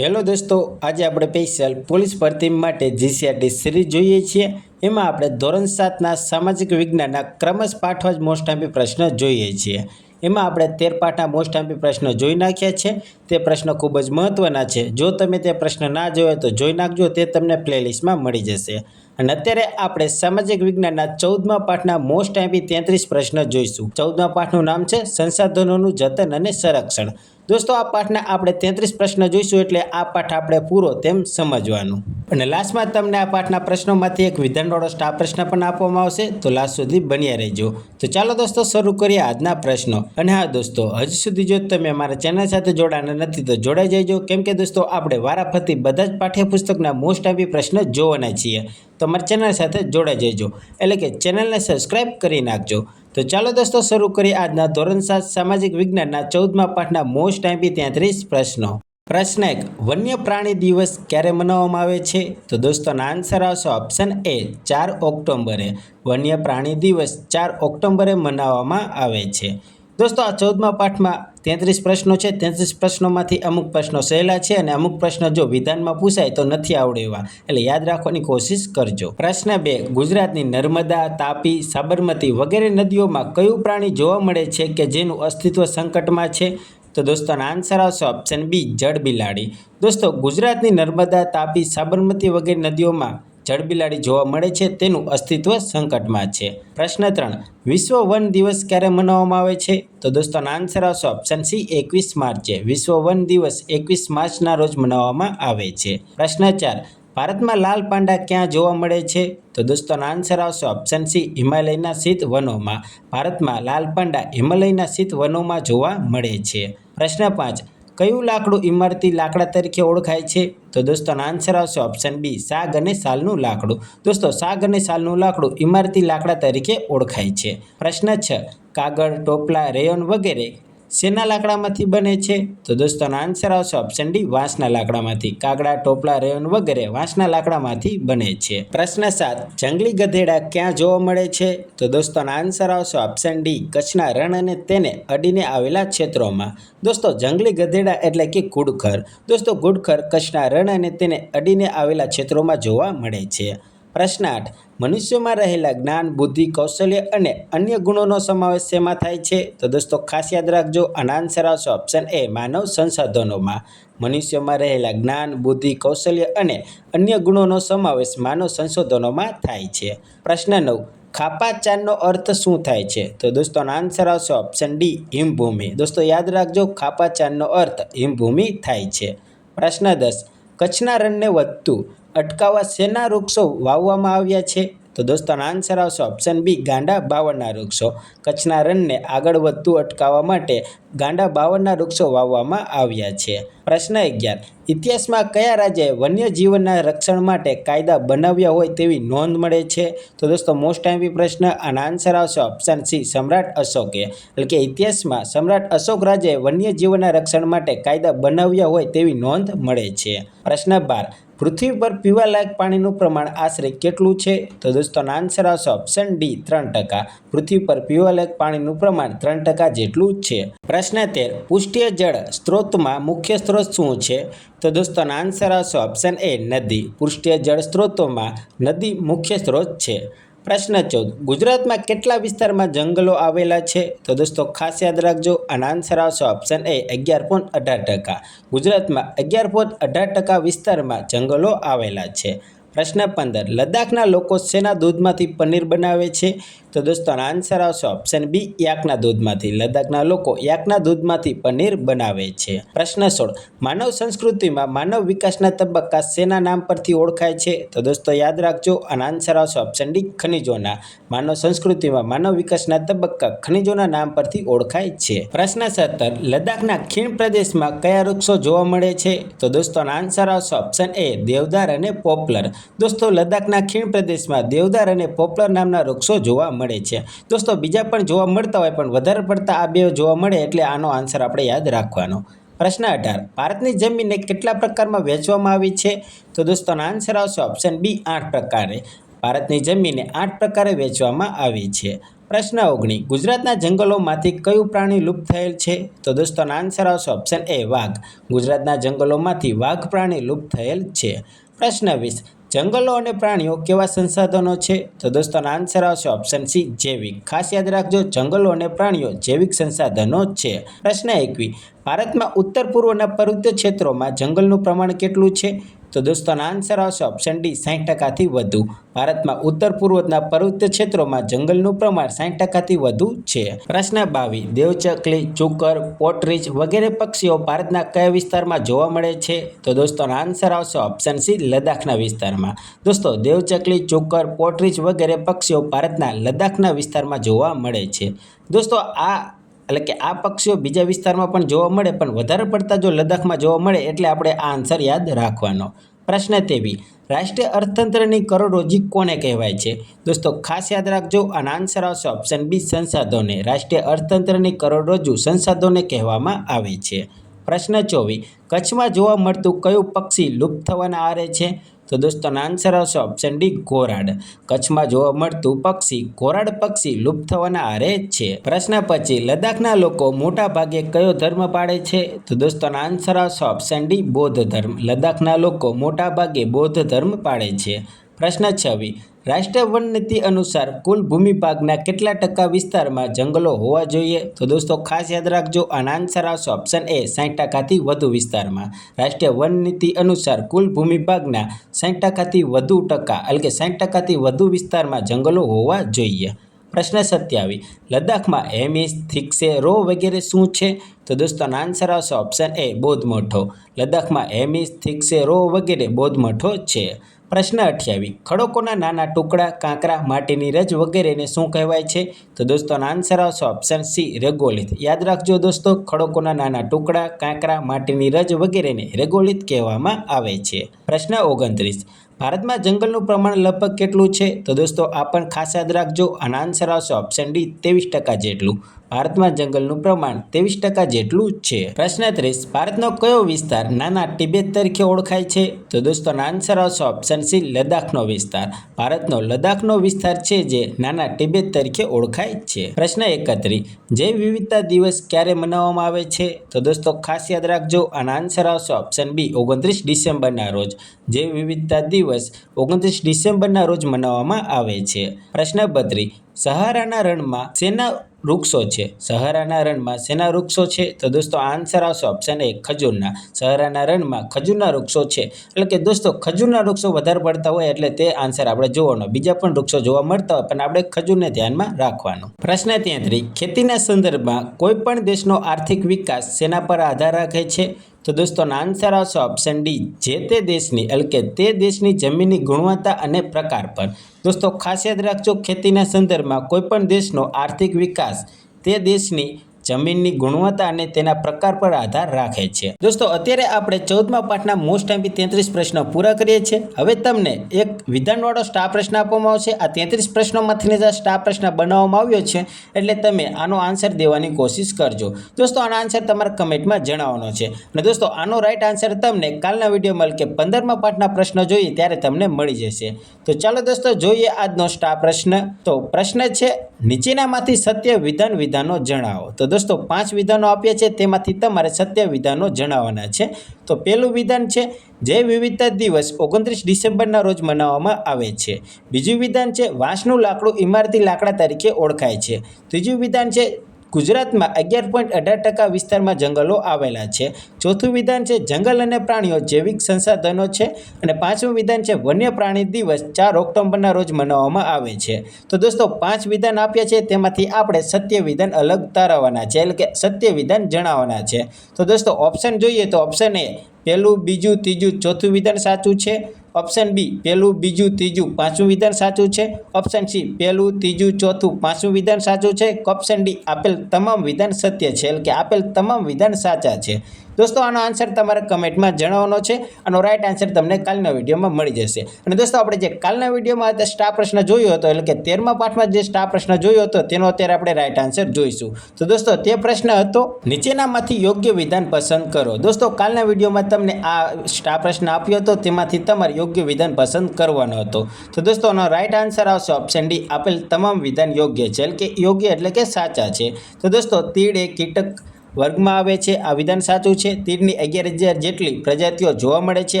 Hello દોસ્તો, આજે આપણે સ્પેશિયલ પોલીસ ભરતી માટે જીસીઆરટી સિરીઝ જોઈએ છીએ. એમાં આપણે ધોરણ સાતના સામાજિક વિજ્ઞાનના ક્રમશ પાઠવા જ મોસ્ટ આંપી પ્રશ્ન જોઈએ છીએ. એમાં આપણે તેર પાઠના મોસ્ટ આંપી પ્રશ્નો જોઈ નાખ્યા છે. તે પ્રશ્નો ખૂબ જ મહત્ત્વના છે. જો તમે તે પ્રશ્ન ના જોયો તો જોઈ નાખજો, તે તમને પ્લેલિસ્ટમાં મળી જશે. અને અત્યારે આપણે સામાજિક વિજ્ઞાનના ચૌદમા પાઠના મોસ્ટ આંપી તેત્રીસ પ્રશ્ન જોઈશું. ચૌદમા પાઠનું નામ છે સંસાધનોનું જતન અને સંરક્ષણ. દોસ્તો, આ પાઠના આપણે તેત્રીસ પ્રશ્ન જોઈશું એટલે આ પાઠ આપણે પૂરો તેમ સમજવાનું. અને લાસ્ટમાં તમને આ પાઠના પ્રશ્નોમાંથી એક વિધાનવાળો સ્ટાફ પ્રશ્ન પણ આપવામાં આવશે, તો લાસ્ટ સુધી બન્યા રહેજો. તો ચાલો દોસ્તો, શરૂ કરીએ આજના પ્રશ્નો. અને હા દોસ્તો, હજી સુધી જો તમે અમારા ચેનલ સાથે જોડાના નથી, તો જોડાઈ જજો કેમ કે દોસ્તો, આપણે વારાફરતી બધા જ પાઠ્યપુસ્તકના મોસ્ટ આવી પ્રશ્ન જોવાના છીએ. તો અમારી ચેનલ સાથે જોડાઈ જજો એટલે કે ચેનલને સબસ્ક્રાઇબ કરી નાખજો. તો ચાલો દોસ્તો, શરૂ કરીએ આજના ધોરણ સાત સામાજિક વિજ્ઞાનના ચૌદમા પાઠના મોસ્ટ આઈપી તેત્રીસ પ્રશ્નો. પ્રશ્ન એક વન્ય પ્રાણી દિવસ ક્યારે મનાવવામાં આવે છે? તો દોસ્તોના આન્સર આવશે ઓપ્શન એ ચાર ઓક્ટોબરે. વન્ય પ્રાણી દિવસ ચાર ઓક્ટોબરે મનાવવામાં આવે છે. દોસ્તો, આ ચૌદમા પાઠમાં તેત્રીસ પ્રશ્નો છે. તેત્રીસ પ્રશ્નોમાંથી અમુક પ્રશ્નો સહેલા છે અને અમુક પ્રશ્નો જો વિધાનમાં પૂછાય તો નથી આવડે એવા એટલે યાદ રાખવાની કોશિશ કરજો. પ્રશ્ન બે, ગુજરાતની નર્મદા, તાપી, સાબરમતી વગેરે નદીઓમાં કયું પ્રાણી જોવા મળે છે કે જેનું અસ્તિત્વ સંકટમાં છે? તો દોસ્તોનો આન્સર આવશે ઓપ્શન બી જળ બિલાડી દોસ્તો, ગુજરાતની નર્મદા, તાપી, સાબરમતી વગેરે નદીઓમાં જળબિલાડી જોવા મળે છે તેનું અસ્તિત્વ સંકટમાં છે. પ્રશ્ન ત્રણ, વિશ્વ વન દિવસ ક્યારે મનાવવામાં આવે છે? તો દોસ્તોનો આન્સર આવશે ઓપ્શન સી એકવીસ માર્ચે. વિશ્વ વન દિવસ એકવીસ માર્ચના રોજ મનાવવામાં આવે છે. પ્રશ્ન ચાર, ભારતમાં લાલ પાંડા ક્યાં જોવા મળે છે? તો દોસ્તોનો આન્સર આવશે ઓપ્શન સી હિમાલયના શીત વનોમાં. ભારતમાં લાલ પાંડા હિમાલયના શીત વનોમાં જોવા મળે છે. પ્રશ્ન પાંચ કયું લાકડું ઇમારતી લાકડા તરીકે ઓળખાય છે? તો દોસ્તોનો આન્સર આવશે ઓપ્શન બી સાગ અને સાલનું લાકડું. દોસ્તો, સાગ અને સાલનું લાકડું ઇમારતી લાકડા તરીકે ઓળખાય છે. પ્રશ્ન છ, કાગળ, ટોપલા, રેયોન વગેરે શેના લાકડામાંથી બને છે? તો દોસ્તોનો આન્સર આવશે ઓપ્શન ડી વાંસના લાકડામાંથી. કાગડા, ટોપલા રેવન વગેરે વાંસના લાકડામાંથી બને છે. પ્રશ્ન સાત, જંગલી ગધેડા ક્યાં જોવા મળે છે? તો દોસ્તોનો આન્સર આવશે ઓપ્શન ડી કચ્છના રણ અને તેને અડીને આવેલા ક્ષેત્રોમાં. દોસ્તો, જંગલી ગધેડા એટલે કે ગુડખર દોસ્તો ગુડખર કચ્છના રણ અને તેને અડીને આવેલા ક્ષેત્રોમાં જોવા મળે છે. પ્રશ્ન આઠ મનુષ્યમાં રહેલા જ્ઞાન, બુદ્ધિ, કૌશલ્ય અને અન્ય ગુણોનો સમાવેશ શેમાં થાય છે? તો દોસ્તો, ખાસ યાદ રાખજો આના આન્સર આવશે ઓપ્શન એ માનવ સંસાધનોમાં. મનુષ્યમાં રહેલા જ્ઞાન, બુદ્ધિ, કૌશલ્ય અને અન્ય ગુણોનો સમાવેશ માનવ સંશોધનોમાં થાય છે. પ્રશ્ન નવ ખાપા ચાંદનો અર્થ શું થાય છે? તો દોસ્તો આન્સર આવશે ઓપ્શન ડી હિમભૂમિ. દોસ્તો, યાદ રાખજો ખાપા ચાંદનો અર્થ હિમભૂમિ થાય છે. પ્રશ્ન દસ, કચ્છના રણને વધતું અટકાવવા શેના વૃક્ષો વાવવામાં આવ્યા છે? તો દોસ્તોનો આન્સર આવશે ઓપ્શન બી ગાંડા બાવળના વૃક્ષો. કચ્છના રણને આગળ વધતું અટકાવવા માટે ગાંડા બાવળના વૃક્ષો વાવવામાં આવ્યા છે. પ્રશ્ન અગિયાર, ઇતિહાસમાં કયા રાજ્યએ વન્યજીવનના રક્ષણ માટે કાયદા બનાવ્યા હોય તેવી નોંધ મળે છે? તો દોસ્તો મોસ્ટ ટાઈમ બી પ્રશ્ન, આના આન્સર આવશે ઓપ્શન સી સમ્રાટ અશોકે. એટલે કે ઇતિહાસમાં સમ્રાટ અશોક રાજ્યએ વન્યજીવનના રક્ષણ માટે કાયદા બનાવ્યા હોય તેવી નોંધ મળે છે. પ્રશ્ન બાર પૃથ્વી પર પીવાલાયક પાણીનું પ્રમાણ આશરે કેટલું છે? તો દોસ્તોનો આન્સર આવશે ઓપ્શન ડી ત્રણ ટકા. પૃથ્વી પર પીવાલાયક પાણીનું પ્રમાણ ત્રણ ટકા જેટલું જ છે. પ્રશ્ન તેર, પુષ્ટિય જળ સ્ત્રોતમાં મુખ્ય સ્ત્રોત શું છે? તો દોસ્તોનો આન્સર આવશે ઓપ્શન એ નદી. પુષ્ટિય જળ સ્ત્રોતોમાં નદી મુખ્ય સ્ત્રોત છે. પ્રશ્ન ચૌદ. ગુજરાતમાં કેટલા વિસ્તારમાં જંગલો આવેલા છે? તો દોસ્તો, ખાસ યાદ રાખજો, આના આન્સર આવશે ઓપ્શન એ અગિયાર પોઈન્ટ અઢાર ટકા. ગુજરાતમાં અગિયાર પોઈન્ટ અઢાર ટકા વિસ્તારમાં જંગલો આવેલા છે. પ્રશ્ન પંદર, લદ્દાખના લોકો શેના દૂધમાંથી પનીર બનાવે છે? તો દોસ્તોનો આન્સર આવશે ઓપ્શન બી યાકના દૂધમાંથી. લદ્દાખના લોકો યાકના દૂધમાંથી પનીર બનાવે છે. પ્રશ્ન સોળ, માનવ સંસ્કૃતિમાં માનવ વિકાસના તબક્કા શેના નામ પરથી ઓળખાય છે? તો દોસ્તો, યાદ રાખજો અને આન્સર આવશે ઓપ્શન ડી ખનિજોના. માનવ સંસ્કૃતિમાં માનવ વિકાસના તબક્કા ખનિજોના નામ પરથી ઓળખાય છે. પ્રશ્ન સત્તર, લદ્દાખના ખીણ પ્રદેશમાં કયા વૃક્ષો જોવા મળે છે? તો દોસ્તોનો આન્સર આવશે ઓપ્શન એ દેવદાર અને પોપલર. દોસ્તો લદ્દાખના ખીણ પ્રદેશમાં દેવદાર અને પોપલર નામના વૃક્ષો જોવા મળે છે. દોસ્તો બીજા પણ જોવા મળતા હોય પણ વધારે પડતા આ બે જોવા મળે એટલે આનો આન્સર આપણે યાદ રાખવાનો. પ્રશ્ન અઢાર. ભારતની જમીનને કેટલા પ્રકારમાં વહેંચવામાં આવી છે? તો દોસ્તોનો આન્સર આવશે ઓપ્શન બી આઠ પ્રકારે. ભારતની જમીનને આઠ પ્રકારે વહેંચવામાં આવી છે. પ્રશ્ન ઓગણી ગુજરાતના જંગલોમાંથી કયું પ્રાણી લુપ્ત થયેલ છે? તો દોસ્તોનો આન્સર આવશે ઓપ્શન એ વાઘ. ગુજરાતના જંગલોમાંથી વાઘ પ્રાણી લુપ્ત થયેલ છે. પ્રશ્ન વીસ. જંગલો અને પ્રાણીઓ કેવા સંસાધનો છે? તો દોસ્તો આન્સર આવશે ઓપ્શન સી જૈવિક. ખાસ યાદ રાખજો, જંગલો અને પ્રાણીઓ જૈવિક સંસાધનો છે. પ્રશ્ન એકવી, ભારતમાં ઉત્તર પૂર્વના પર્વતીય ક્ષેત્રોમાં જંગલનું પ્રમાણ કેટલું છે? તો દોસ્તોનો આન્સર આવશે ઓપ્શન ડી સાઠ ટકાથી વધુ. ભારતમાં ઉત્તર પૂર્વના પર્વત ક્ષેત્રોમાં જંગલનું પ્રમાણ સાઠ ટકાથી વધુ છે. પ્રશ્ન બાવી, દેવચકલી, ચુકર પોટરીચ વગેરે પક્ષીઓ ભારતના કયા વિસ્તારમાં જોવા મળે છે? તો દોસ્તોનો આન્સર આવશે ઓપ્શન સી લદ્દાખના વિસ્તારમાં. દોસ્તો, દેવચકલી, ચુકર પોટરીચ વગેરે પક્ષીઓ ભારતના લદ્દાખના વિસ્તારમાં જોવા મળે છે. દોસ્તો, આ એટલે કે આ પક્ષીઓ બીજા વિસ્તારમાં પણ જોવા મળે, પણ વધારે પડતા જો લદ્દાખમાં જોવા મળે એટલે આપણે આ આન્સર યાદ રાખવાનો. પ્રશ્ન તેવી, રાષ્ટ્રીય અર્થતંત્રની કરોડરોજી કોને કહેવાય છે? દોસ્તો, ખાસ યાદ રાખજો, આનો આન્સર આવશે ઓપ્શન બી સંસાધનોને. રાષ્ટ્રીય અર્થતંત્રની કરોડરજ્જુ સંસાધનોને કહેવામાં આવે છે. પ્રશ્ન ચોવીસ, કચ્છમાં જોવા મળતું કયું પક્ષી લુપ્ત થવાના આરે છે? તો દોસ્તોનો આન્સર આવશે ઓપ્શન ડી ઘોરાડ કચ્છમાં જોવા મળતું પક્ષી ઘોરાડ પક્ષી લુપ્ત થવાના આરે છે. પ્રશ્ન પછી, લદ્દાખના લોકો મોટા ભાગે કયો ધર્મ પાળે છે? તો દોસ્તોનો આન્સર આવશે ઓપ્શન ડી બૌદ્ધ ધર્મ. લદ્દાખના લોકો મોટા ભાગે બૌદ્ધ ધર્મ પાળે છે. પ્રશ્ન છવ્વીસ રાષ્ટ્રીય વન નીતિ અનુસાર કુલ ભૂમિભાગના કેટલા ટકા વિસ્તારમાં જંગલો હોવા જોઈએ? તો દોસ્તો, ખાસ યાદ રાખજો, આના આન્સર આવશે ઓપ્શન એ સાઠ ટકાથી વધુ વિસ્તારમાં. રાષ્ટ્રીય વન નીતિ અનુસાર કુલ ભૂમિભાગના સાઠ ટકાથી વધુ ટકા, એટલે કે સાઠ ટકાથી વધુ વિસ્તારમાં જંગલો હોવા જોઈએ. પ્રશ્ન સત્યાવીસ લદ્દાખમાં હેમિસ થિક્સે રો વગેરે શું છે? તો દોસ્તો આન્સર આવશે ઓપ્શન એ બૌદ્ધ મઠો લદ્દાખમાં હેમિસ થિક્સે રો વગેરે બૌદ્ધ મઠો છે. પ્રશ્ન અઠ્યાવીસ ખડકોના નાના ટુકડા, કાંકરા, માટીની રજ વગેરેને શું કહેવાય છે? તો દોસ્તો આન્સર આવશે ઓપ્શન સી રેગોલિત. યાદ રાખજો દોસ્તો, ખડકોના નાના ટુકડા, કાંકરા, માટીની રજ વગેરેને રેગોલિત કહેવામાં આવે છે. પ્રશ્ન ઓગણત્રીસ ભારતમાં જંગલનું પ્રમાણ લગભગ કેટલું છે? તો દોસ્તો, આ પણ ખાસ યાદ રાખજો. આનો આન્સર આવશે ઓપ્શન ડી ત્રેવીસ ટકા જેટલું. ભારતમાં જંગલનું પ્રમાણ ત્રેવીસ ટકા જેટલું જ છે. પ્રશ્ન ત્રીસ, ભારતનો કયો વિસ્તાર નાના તિબેટ તરીકે ઓળખાય છે? તો દોસ્તોનો આન્સર આવશે ઓપ્શન સી, લદ્દાખનો વિસ્તાર. ભારતનો લદ્દાખનો વિસ્તાર છે જે નાના તિબેટ તરીકે ઓળખાય છે. પ્રશ્ન એકત્રીસ જૈવ વિવિધતા દિવસ ક્યારે મનાવવામાં આવે છે? તો દોસ્તો, ખાસ યાદ રાખજો, આનો આન્સર આવશે ઓપ્શન બી, ઓગણત્રીસ ડિસેમ્બરના રોજ. જૈવ વિવિધતા દિવસ ઓગણત્રીસ ડિસેમ્બરના રોજ મનાવવામાં આવે છે. પ્રશ્ન બત્રીસ, સહારાના રણમાં શેના વૃક્ષો છે. સહારાના રણમાં શેના વૃક્ષો છે? તો દોસ્તો આન્સર આવશે ઓપ્શન એ ખજૂરના. સહારાના રણમાં ખજૂરના વૃક્ષો છે. એટલે કે દોસ્તો, ખજૂરના વૃક્ષો વધારે પડતા હોય એટલે તે આન્સર આપણે જોવાનો. બીજા પણ વૃક્ષો જોવા મળતા હોય, પણ આપણે ખજૂરને ધ્યાનમાં રાખવાનો. પ્રશ્ન તેત્રીસ ખેતીના સંદર્ભમાં કોઈ પણ દેશનો આર્થિક વિકાસ શેના પર આધાર રાખે છે? તો દોસ્તોનો આન્સર આવશે ઓપ્શન ડી જે તે દેશની એટલે કે તે દેશની જમીનની ગુણવત્તા અને પ્રકાર પર. દોસ્તો ખાસ યાદ રાખજો ખેતીના સંદર્ભમાં કોઈપણ દેશનો આર્થિક વિકાસ તે દેશની જમીનની ગુણવત્તા અને તેના પ્રકાર પર આધાર રાખે છે. દોસ્તો, અત્યારે આપણે ચૌદમા પાઠના મોસ્ટ એમપી તેત્રીસ પ્રશ્નો પૂરા કરીએ છીએ. હવે તમને એક વિધાનવાળો સ્ટાર પ્રશ્ન આપવામાં આવશે. આ તેત્રીસ પ્રશ્નોમાંથી જ સ્ટાર પ્રશ્ન બનાવવામાં આવ્યો છે. એટલે તમે આનો આન્સર દેવાની કોશિશ કરજો. દોસ્તો, આનો આન્સર તમારા કમેન્ટમાં જણાવવાનો છે. અને દોસ્તો, આનો રાઈટ આન્સર તમને કાલના વિડીયોમાં કે પંદરમા પાઠના પ્રશ્નો જોઈએ ત્યારે તમને મળી જશે. તો ચાલો દોસ્તો, જોઈએ આજનો સ્ટાર પ્રશ્ન. તો પ્રશ્ન છે, નીચેનામાંથી સત્ય વિધાન વિધાનો જણાવો. તો દોસ્તો, પાંચ વિધાનો આપ્યા છે તેમાંથી તમારે સત્ય વિધાનો જણાવવાના છે. તો પહેલું વિધાન છે, જય વિવિધતા દિવસ, ઓગણત્રીસ ડિસેમ્બરના રોજ મનાવવામાં આવે છે. બીજું વિધાન છે, વાંસનું લાકડું ઇમારતી લાકડા તરીકે ઓળખાય છે. ત્રીજું વિધાન છે ગુજરાતમાં અગિયાર પોઈન્ટ અઢાર ટકા વિસ્તારમાં જંગલો આવેલા છે. ચોથું વિધાન છે જંગલ અને પ્રાણીઓ જૈવિક સંસાધનો છે અને પાંચમું વિધાન છે વન્ય પ્રાણી દિવસ ચાર ઓક્ટોબરના રોજ મનાવવામાં આવે છે. તો દોસ્તો, પાંચ વિધાન આપ્યા છે, તેમાંથી આપણે સત્ય વિધાન અલગ તારવવાના છે, એટલે કે સત્ય વિધાન જણાવવાના છે. તો દોસ્તો ઓપ્શન જોઈએ તો ઓપ્શન એ પહેલું, બીજું, ત્રીજું, ચોથું વિધાન સાચું છે? ઓપ્શન બી પહેલું, બીજું, ત્રીજું, પાંચમું વિધાન સાચું છે? ઓપ્શન સી પહેલું, ત્રીજું, ચોથું, પાંચમું વિધાન સાચું છે? ઓપ્શન ડી આપેલ તમામ વિધાન સત્ય છે. એટલે કે આપેલ તમામ વિધાન સાચા છે. દોસ્તો, આનો આન્સર તમારે કમેન્ટમાં જણાવવાનો છે આનો રાઈટ આન્સર તમને કાલના વિડીયોમાં મળી જશે. અને દોસ્તો, આપણે જે કાલના વિડીયોમાં સ્ટાર પ્રશ્ન જોયો હતો, એટલે કે તેરમા પાઠમાં જે સ્ટાર પ્રશ્ન જોયો હતો, તેનો અત્યારે આપણે રાઈટ આન્સર જોઈશું. તો દોસ્તો, તે પ્રશ્ન હતો, નીચેનામાંથી યોગ્ય વિધાન પસંદ કરો. દોસ્તો, કાલના વિડીયોમાં તમને આ સ્ટાર પ્રશ્ન આપ્યો હતો, તેમાંથી તમારે યોગ્ય વિધાન પસંદ કરવાનો હતો. તો દોસ્તો, આનો રાઈટ આન્સર આવશે ઓપ્શન ડી આપેલ તમામ વિધાન યોગ્ય છે. એટલે કે યોગ્ય એટલે કે સાચા છે. તો દોસ્તો, તીડ એ કીટક વર્ગમાં આવે છે. આ વિધાન સાચું છે. તીરની અગિયાર હજાર જેટલી પ્રજાતિઓ જોવા મળે છે.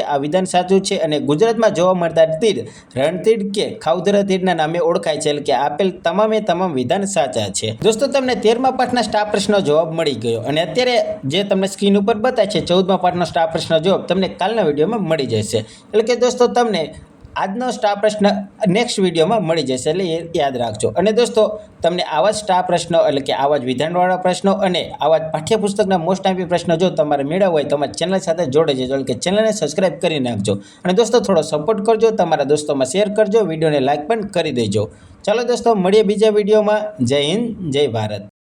આ વિધાન સાચું છે અને ગુજરાતમાં જોવા મળતા તીડ રણતીડ કે ખાઉધરા તીડના નામે ઓળખાય છે. એટલે કે આપેલ તમામે તમામ વિધાન સાચા છે. દોસ્તો, તમને તેરમા પાઠના સ્ટાફ પ્રશ્નનો જવાબ મળી ગયો. અને અત્યારે જે તમને સ્ક્રીન ઉપર બતાવે છે, ચૌદમા પાઠનો સ્ટાફ પ્રશ્નો જવાબ તમને કાલના વિડીયોમાં મળી જશે. એટલે કે દોસ્તો, તમને આજનો સ્ટાર પ્રશ્ન નેક્સ્ટ વિડીયોમાં મળી જશે. એટલે એ યાદ રાખજો. અને દોસ્તો, તમને આવા જ સ્ટાર પ્રશ્નો એટલે કે આવા જ વિધાનવાળા પ્રશ્નો અને આવા જ પાઠ્યપુસ્તકના મોસ્ટ આઈપી પ્રશ્નો જો તમારે મેળવવા હોય તો ચેનલ સાથે જોડે જજો. એટલે કે ચેનલને સબસ્ક્રાઇબ કરી નાખજો. અને દોસ્તો, થોડો સપોર્ટ કરજો. તમારા દોસ્તોમાં શેર કરજો. વિડીયોને લાઇક પણ કરી દેજો. ચાલો દોસ્તો, મળીએ બીજા વિડીયોમાં. જય હિન્દ, જય ભારત.